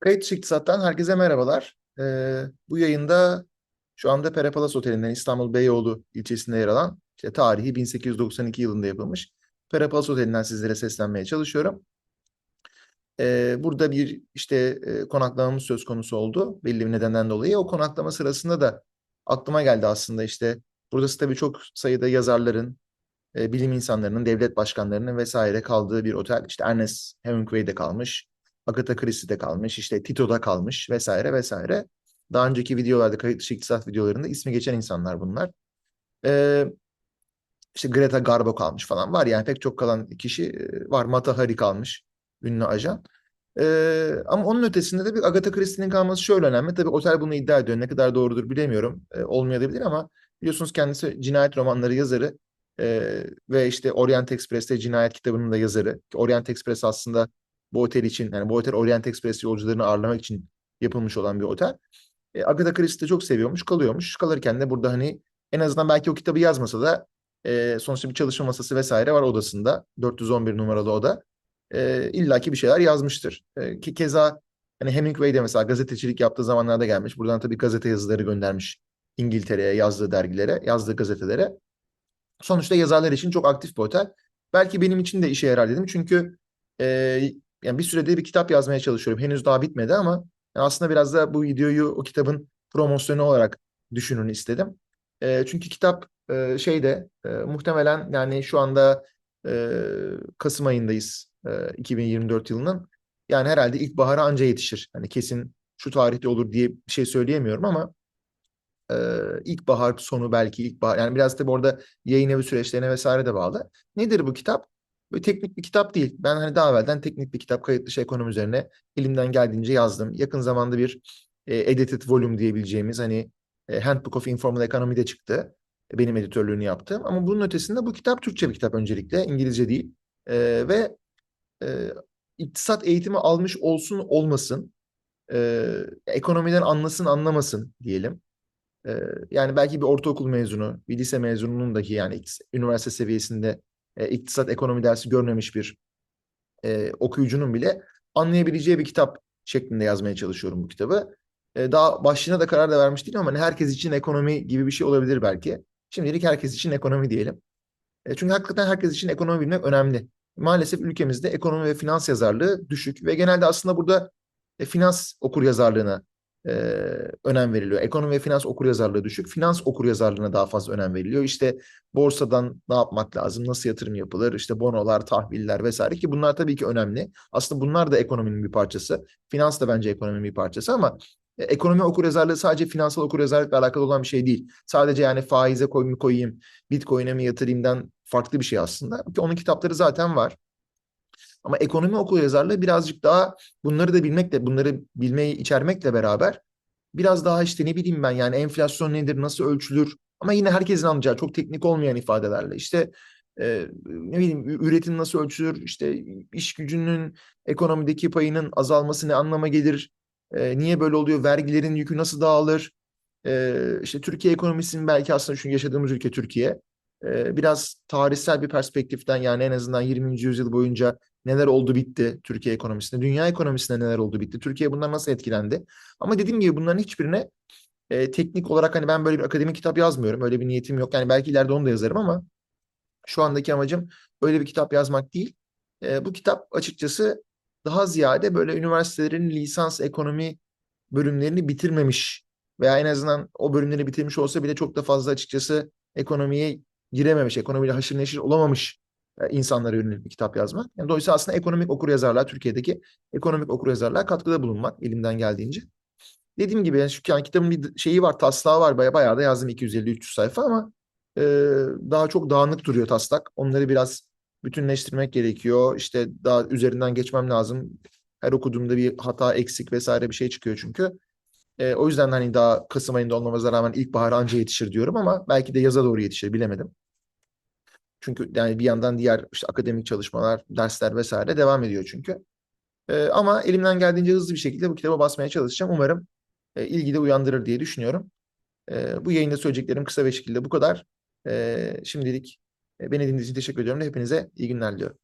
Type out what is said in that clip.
Kayıt dışı İktisat'tan herkese merhabalar. Ee, bu yayında şu anda Pere Palas Oteli'nden İstanbul Beyoğlu ilçesinde yer alan işte tarihi 1892 yılında yapılmış Pere Palas Oteli'nden sizlere seslenmeye çalışıyorum. Ee, burada bir işte e, konaklamamız söz konusu oldu belli bir nedenden dolayı. O konaklama sırasında da aklıma geldi aslında işte burası tabii çok sayıda yazarların, e, bilim insanlarının, devlet başkanlarının vesaire kaldığı bir otel. İşte Ernest Hemingway'de kalmış, Agatha Christie'de kalmış, işte Tito'da kalmış vesaire vesaire. Daha önceki videolarda, kayıt dışı iktisat videolarında ismi geçen insanlar bunlar. E, işte Greta Garbo kalmış falan var yani pek çok kalan kişi e, var. Mata Hari kalmış, ünlü ajan. Ee, ama onun ötesinde de bir Agatha Christie'nin kalması şöyle önemli. Tabii otel bunu iddia ediyor. Ne kadar doğrudur bilemiyorum. Ee, olmayabilir ama biliyorsunuz kendisi cinayet romanları yazarı Ee, ve işte Orient Express'te cinayet kitabının da yazarı. Orient Express aslında bu otel için yani bu otel Orient Express yolcularını ağırlamak için yapılmış olan bir otel. Ee, Agatha Christie de çok seviyormuş, kalıyormuş. Kalırken de burada hani en azından belki o kitabı yazmasa da e, sonuçta bir çalışma masası vesaire var odasında. 411 numaralı oda e, illaki bir şeyler yazmıştır. E, ki keza hani Hemingway de mesela gazetecilik yaptığı zamanlarda gelmiş. Buradan tabii gazete yazıları göndermiş İngiltere'ye yazdığı dergilere, yazdığı gazetelere. Sonuçta yazarlar için çok aktif bir otel. Belki benim için de işe yarar dedim. Çünkü e, yani bir süredir bir kitap yazmaya çalışıyorum. Henüz daha bitmedi ama aslında biraz da bu videoyu o kitabın promosyonu olarak düşünün istedim. E, çünkü kitap e, şeyde e, muhtemelen yani şu anda e, Kasım ayındayız e, 2024 yılının. Yani herhalde ilkbahara anca yetişir. Hani kesin şu tarihte olur diye bir şey söyleyemiyorum ama e, ilkbahar sonu belki ilkbahar. Yani biraz tabii orada yayın evi süreçlerine vesaire de bağlı. Nedir bu kitap? Böyle teknik bir kitap değil. Ben hani daha evvelden teknik bir kitap kayıt dışı ekonomi üzerine elimden geldiğince yazdım. Yakın zamanda bir e, edited volume diyebileceğimiz hani e, Handbook of Informal Economy'de çıktı. Benim editörlüğünü yaptım. Ama bunun ötesinde bu kitap Türkçe bir kitap öncelikle. İngilizce değil. E, ve e, iktisat eğitimi almış olsun olmasın, e, ekonomiden anlasın anlamasın diyelim. E, yani belki bir ortaokul mezunu, bir lise mezununun dahi yani üniversite seviyesinde e, iktisat ekonomi dersi görmemiş bir e, okuyucunun bile anlayabileceği bir kitap şeklinde yazmaya çalışıyorum bu kitabı. E, daha başlığına da karar da vermiş değilim ama hani herkes için ekonomi gibi bir şey olabilir belki. Şimdilik herkes için ekonomi diyelim. E, çünkü hakikaten herkes için ekonomi bilmek önemli maalesef ülkemizde ekonomi ve finans yazarlığı düşük ve genelde aslında burada e, finans okur yazarlığına e, önem veriliyor. Ekonomi ve finans okur yazarlığı düşük. Finans okur yazarlığına daha fazla önem veriliyor. İşte borsadan ne yapmak lazım, nasıl yatırım yapılır, işte bonolar, tahviller vesaire ki bunlar tabii ki önemli. Aslında bunlar da ekonominin bir parçası. Finans da bence ekonominin bir parçası ama e, ekonomi okuryazarlığı sadece finansal okuryazarlıkla alakalı olan bir şey değil. Sadece yani faize koy mu koyayım, bitcoin'e mi yatırayımdan farklı bir şey aslında. Ki onun kitapları zaten var. Ama ekonomi okuryazarlığı birazcık daha bunları da bilmekle, bunları bilmeyi içermekle beraber biraz daha işte ne bileyim ben yani enflasyon nedir, nasıl ölçülür ama yine herkesin anlayacağı çok teknik olmayan ifadelerle işte e, ne bileyim üretim nasıl ölçülür, işte iş gücünün ekonomideki payının azalması ne anlama gelir, e, niye böyle oluyor? Vergilerin yükü nasıl dağılır? E, işte Türkiye ekonomisinin belki aslında şu yaşadığımız ülke Türkiye. E, biraz tarihsel bir perspektiften yani en azından 20. yüzyıl boyunca neler oldu bitti Türkiye ekonomisinde, dünya ekonomisinde neler oldu bitti, Türkiye bundan nasıl etkilendi? Ama dediğim gibi bunların hiçbirine e, teknik olarak hani ben böyle bir akademik kitap yazmıyorum. Öyle bir niyetim yok. Yani belki ileride onu da yazarım ama şu andaki amacım öyle bir kitap yazmak değil. E, bu kitap açıkçası daha ziyade böyle üniversitelerin lisans ekonomi bölümlerini bitirmemiş veya en azından o bölümleri bitirmiş olsa bile çok da fazla açıkçası ekonomiye girememiş, ekonomiyle haşır neşir olamamış insanlara yönelik bir kitap yazmak. Yani dolayısıyla aslında ekonomik okuryazarlığa, Türkiye'deki ekonomik okuryazarlığa katkıda bulunmak elimden geldiğince. Dediğim gibi yani, şu, yani kitabın bir şeyi var, taslağı var. Bayağı, bayağı da yazdım 250-300 sayfa ama e, daha çok dağınık duruyor taslak. Onları biraz bütünleştirmek gerekiyor. İşte daha üzerinden geçmem lazım. Her okuduğumda bir hata, eksik vesaire bir şey çıkıyor çünkü. E, o yüzden hani daha Kasım ayında olmamıza rağmen ilkbahar anca yetişir diyorum ama belki de yaza doğru yetişir bilemedim. Çünkü yani bir yandan diğer işte akademik çalışmalar, dersler vesaire devam ediyor çünkü. E, ama elimden geldiğince hızlı bir şekilde bu kitaba basmaya çalışacağım. Umarım e, ilgi de uyandırır diye düşünüyorum. E, bu yayında söyleyeceklerim kısa ve şekilde bu kadar. E, şimdilik beni dinlediğiniz için teşekkür ediyorum. Hepinize iyi günler diliyorum.